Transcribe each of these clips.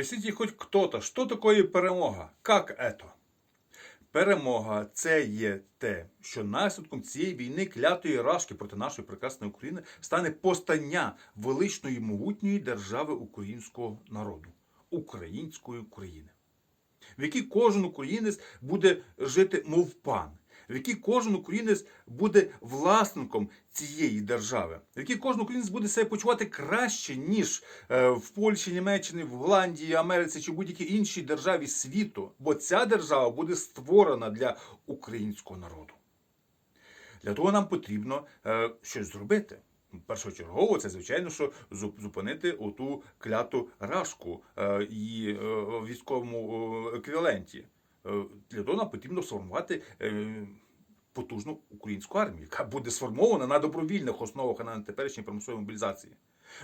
Объясните хоть кто-то, що такое перемога? Как это? Перемога це є те, що наслідком цієї війни клятої рашки проти нашої прекрасної України стане постання величної могутньої держави українського народу, української України, в якій кожен українець буде жити мов пан, в якій кожен українець буде власником цієї держави, в якій кожен українець буде себе почувати краще, ніж е, в Польщі, Німеччині, в Голландії, Америці чи будь-якій іншій державі світу. Бо ця держава буде створена для українського народу. Для того нам потрібно е, щось зробити. Першочергово, це звичайно, що зупинити оту кляту рашку її е, військовому еквіваленті. Е, Для того нам потрібно сформувати е, потужну українську армію, яка буде сформована на добровільних основах, а не на теперішній примусовій мобілізації.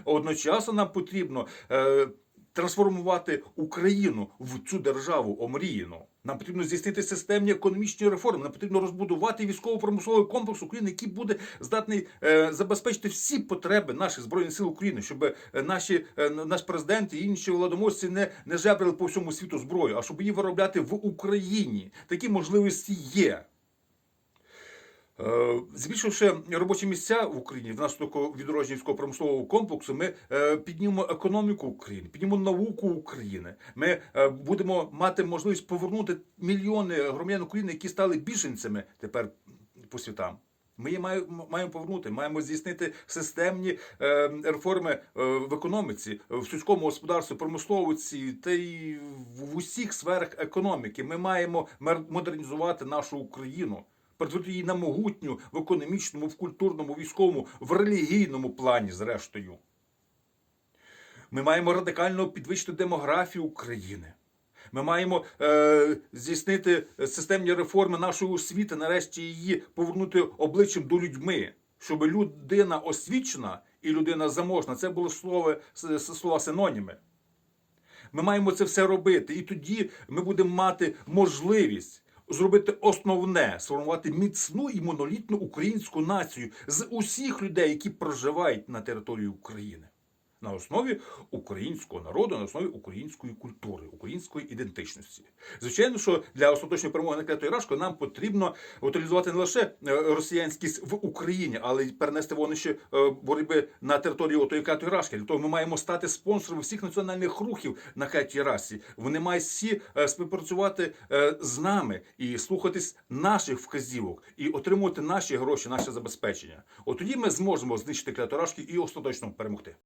Одночасно нам потрібно е, трансформувати Україну в цю державу омріяну. Нам потрібно здійснити системні економічні реформи. Нам потрібно розбудувати військово-промисловий комплекс України, який буде здатний е, забезпечити всі потреби наших збройних сил України, щоб е, наші е, наш президент і інші владоможці не, не жебрали по всьому світу зброю, а щоб її виробляти в Україні. Такі можливості є. Е, Збільшивши робочі місця в Україні внаслідок відродження військово промислового комплексу, ми е, піднімемо економіку України, піднімемо науку України. Ми е, будемо мати можливість повернути мільйони громадян України, які стали біженцями тепер по світам. Ми її маємо, повернути, маємо здійснити системні реформи в економіці, в сільському господарстві, промисловиці та й в, в усіх сферах економіки. Ми маємо модернізувати нашу Україну перетворити її на могутню в економічному, в культурному, військовому, в релігійному плані, зрештою. Ми маємо радикально підвищити демографію України. Ми маємо е, здійснити системні реформи нашої освіти, нарешті її повернути обличчям до людьми, щоб людина освічена і людина заможна це було слово, с- с- слова синоніми. Ми маємо це все робити, і тоді ми будемо мати можливість зробити основне сформувати міцну і монолітну українську націю з усіх людей, які проживають на території України. На основі українського народу, на основі української культури, української ідентичності. Звичайно, що для остаточної перемоги над клятою рашкою нам потрібно утилізувати не лише е, росіянськість в Україні, але й перенести вогнище е, боротьби на територію отої клятої рашки. Для того ми маємо стати спонсорами всіх національних рухів на клятій расі. Вони мають всі е, співпрацювати з нами і слухатись наших вказівок, і отримувати наші гроші, наше забезпечення. От тоді ми зможемо знищити рашки і остаточно перемогти.